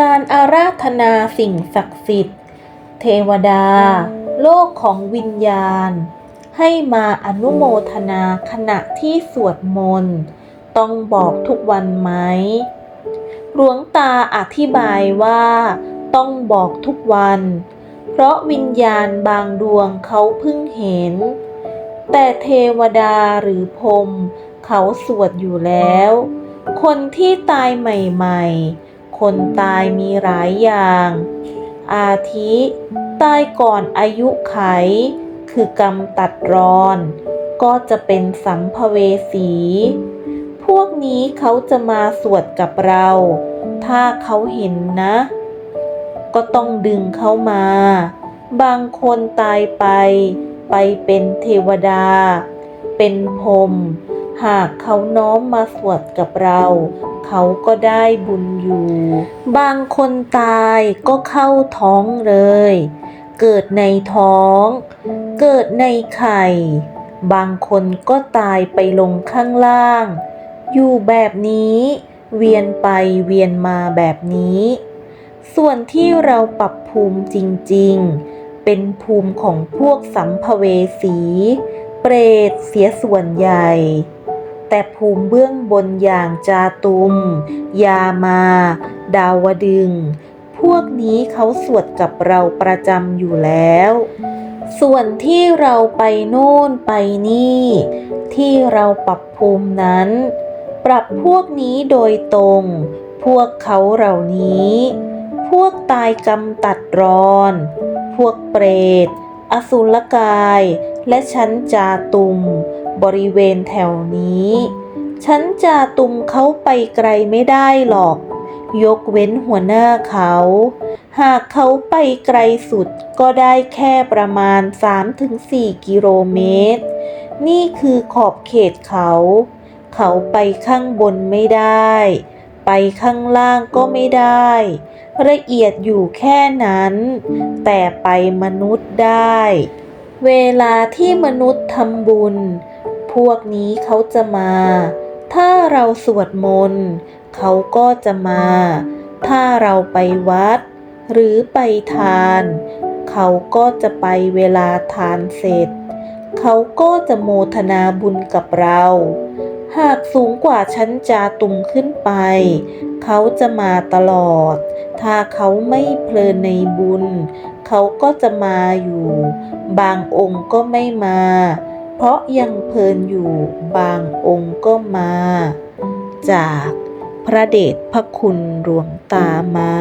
การอาราธนาสิ่งศักดิ์สิทธิ์ เทวดา โลกของวิญญาณ ให้มาอนุโมทนาขณะที่สวดมนต์ ต้องบอกทุกวันไหม หลวงตาอธิบายว่าต้องบอกทุกวัน เพราะวิญญาณบางดวงเขาเพิ่งเห็น แต่เทวดาหรือพรหมเขาสวดอยู่แล้ว คนที่ตายใหม่ ๆ คนตายมีหลายอย่าง อาทิ ตายก่อนอายุไข คือกรรมตัดรอน ก็จะเป็นสัมภเวสี พวกนี้เขาจะมาสวดกับเรา ถ้าเขาเห็นนะ ก็ต้องดึงเขามา บางคนตายไป ไปเป็นเทวดา เป็นพรมหากเขาน้อมมาสวดกับเรา เขาก็ได้บุญอยู่ บางคนตายก็เข้าท้องเลย เกิดในท้อง เกิดในไข่ บางคนก็ตายไปลงข้างล่าง อยู่แบบนี้ เวียนไปเวียนมาแบบนี้ ส่วนที่เราปรับภูมิจริง ๆ เป็นภูมิของพวกสัมภเวสี เปรตเสียส่วนใหญ่ แต่ภูมิเบื้องบนอย่างจาตุม ยามา ดาวดึง พวกนี้เขาสวดกับเราประจำอยู่แล้ว ส่วนที่เราไปโน่นไปนี่ ที่เราปรับภูมินั้น ปรับพวกนี้โดยตรง พวกเขาเหล่านี้ พวกตายกรรมตัดรอน พวกเปรต อสุรกาย และชั้นจาตุม บริเวณแถวนี้ชั้นจาตุมเขาไปไกลไม่ได้หรอก ยกเว้นหัวหน้าเขา หากเขาไปไกลสุดก็ได้แค่ประมาณ 3-4 กิโลเมตร นี่คือขอบเขตเขา เขาไปข้างบนไม่ได้ ไปข้างล่างก็ไม่ได้ละเอียดอยู่แค่นั้น แต่ไปมนุษย์ได้ เวลาที่มนุษย์ทำบุญ พวกนี้เขาจะมา ถ้าเราสวดมนต์เขาก็จะมา ถ้าเราไปวัด หรือไปทาน เขาก็จะไปเวลาทานเสร็จ เขาก็จะโมทนาบุญกับเรา หากสูงกว่าชั้นจาตุมขึ้นไป เขาจะมาตลอด ถ้าเขาไม่เพลินในบุญ เขาก็จะมาอยู่ บางองค์ก็ไม่มา เพราะยังเพลินอยู่บางองค์ก็มา จากพระเดชพระคุณหลวงตาม้า